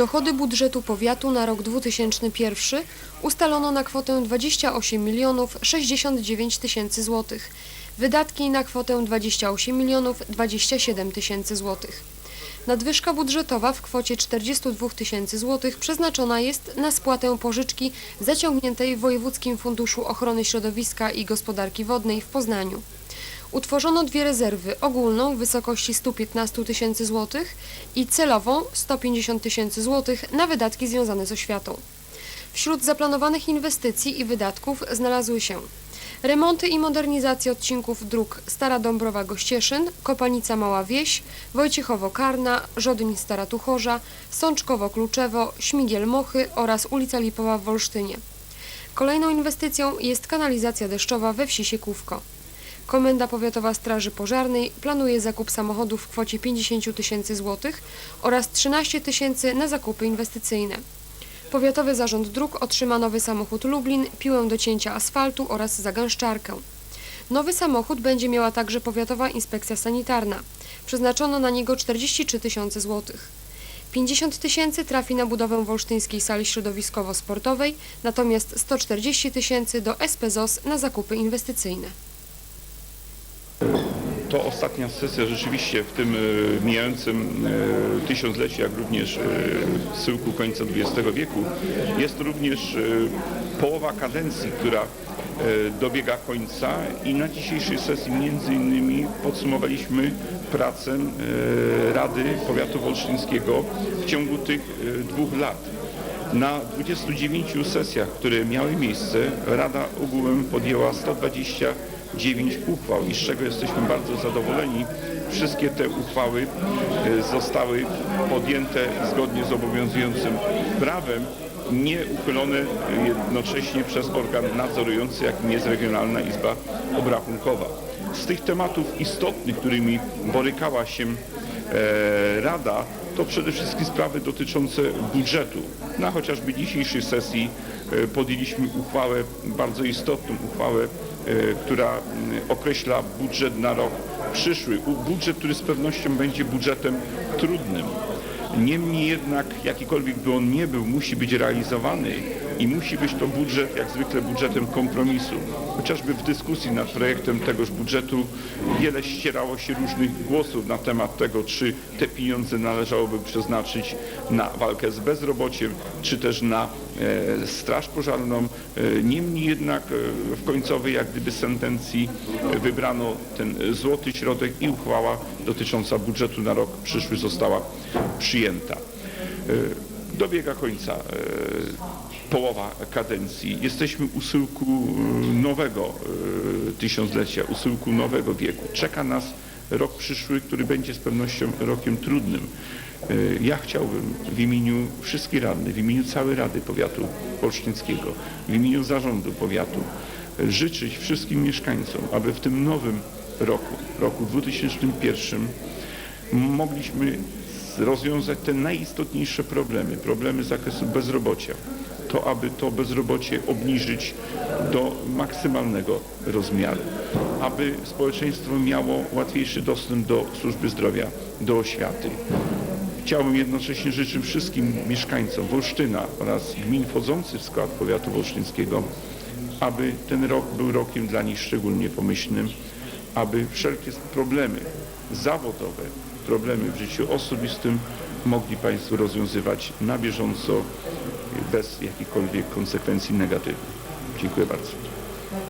Dochody budżetu powiatu na rok 2001 ustalono na kwotę 28 milionów 69 tysięcy złotych. Wydatki na kwotę 28 milionów 27 tysięcy złotych. Nadwyżka budżetowa w kwocie 42 tysięcy złotych przeznaczona jest na spłatę pożyczki zaciągniętej w Wojewódzkim Funduszu Ochrony Środowiska i Gospodarki Wodnej w Poznaniu. Utworzono dwie rezerwy, ogólną w wysokości 115 tysięcy złotych i celową 150 tysięcy złotych na wydatki związane z oświatą. Wśród zaplanowanych inwestycji i wydatków znalazły się remonty i modernizacje odcinków dróg Stara Dąbrowa Gościeszyn, Kopanica Mała Wieś, Wojciechowo Karna, Żodyń Stara Tuchorza, Sączkowo Kluczewo, Śmigiel Mochy oraz ulica Lipowa w Wolsztynie. Kolejną inwestycją jest kanalizacja deszczowa we wsi Siekówko. Komenda Powiatowa Straży Pożarnej planuje zakup samochodów w kwocie 50 tysięcy złotych oraz 13 tysięcy na zakupy inwestycyjne. Powiatowy Zarząd Dróg otrzyma nowy samochód Lublin, piłę do cięcia asfaltu oraz zagęszczarkę. Nowy samochód będzie miała także Powiatowa Inspekcja Sanitarna. Przeznaczono na niego 43 tysiące złotych. 50 tysięcy trafi na budowę Wolsztyńskiej Sali Środowiskowo-Sportowej, natomiast 140 tysięcy do SPZOS na zakupy inwestycyjne. To ostatnia sesja rzeczywiście w tym e, mijającym e, tysiącleciu, jak również e, schyłku końca XX wieku, jest również połowa kadencji, która dobiega końca i na dzisiejszej sesji między innymi podsumowaliśmy pracę Rady Powiatu Wolsztyńskiego w ciągu tych dwóch lat. Na 29 sesjach, które miały miejsce, Rada ogółem podjęła 129 uchwał i z czego jesteśmy bardzo zadowoleni. Wszystkie te uchwały e, zostały podjęte zgodnie z obowiązującym prawem, nie uchylone jednocześnie przez organ nadzorujący, jakim jest Regionalna Izba Obrachunkowa. Z tych tematów istotnych, którymi borykała się Rada, to przede wszystkim sprawy dotyczące budżetu. Na chociażby dzisiejszej sesji e, podjęliśmy uchwałę, bardzo istotną uchwałę, e, która m, określa budżet na rok przyszły. Budżet, który z pewnością będzie budżetem trudnym. Niemniej jednak, jakikolwiek by on nie był, musi być realizowany i musi być to budżet, jak zwykle, budżetem kompromisu. Chociażby w dyskusji nad projektem tegoż budżetu wiele ścierało się różnych głosów na temat tego, czy te pieniądze należałoby przeznaczyć na walkę z bezrobociem, czy też na e, straż pożarną. E, niemniej jednak e, w końcowej jak gdyby sentencji e, wybrano ten złoty środek i uchwała dotycząca budżetu na rok przyszły została przyjęta. E, Dobiega końca e, połowa kadencji. Jesteśmy u syłku e, nowego e, tysiąclecia, u syłku nowego wieku. Czeka nas rok przyszły, który będzie z pewnością rokiem trudnym. Ja chciałbym w imieniu wszystkich radnych, w imieniu całej Rady Powiatu Olsztyńskiego, w imieniu zarządu powiatu życzyć wszystkim mieszkańcom, aby w tym nowym roku, roku 2001 mogliśmy rozwiązać te najistotniejsze problemy, problemy z zakresu bezrobocia, to aby to bezrobocie obniżyć do maksymalnego rozmiaru, aby społeczeństwo miało łatwiejszy dostęp do służby zdrowia, do oświaty. Chciałbym jednocześnie życzyć wszystkim mieszkańcom Wolsztyna oraz gmin wchodzących w skład powiatu wolsztyńskiego, aby ten rok był rokiem dla nich szczególnie pomyślnym, aby wszelkie problemy zawodowe, problemy w życiu osobistym mogli Państwo rozwiązywać na bieżąco, bez jakichkolwiek konsekwencji negatywnych. Dziękuję bardzo.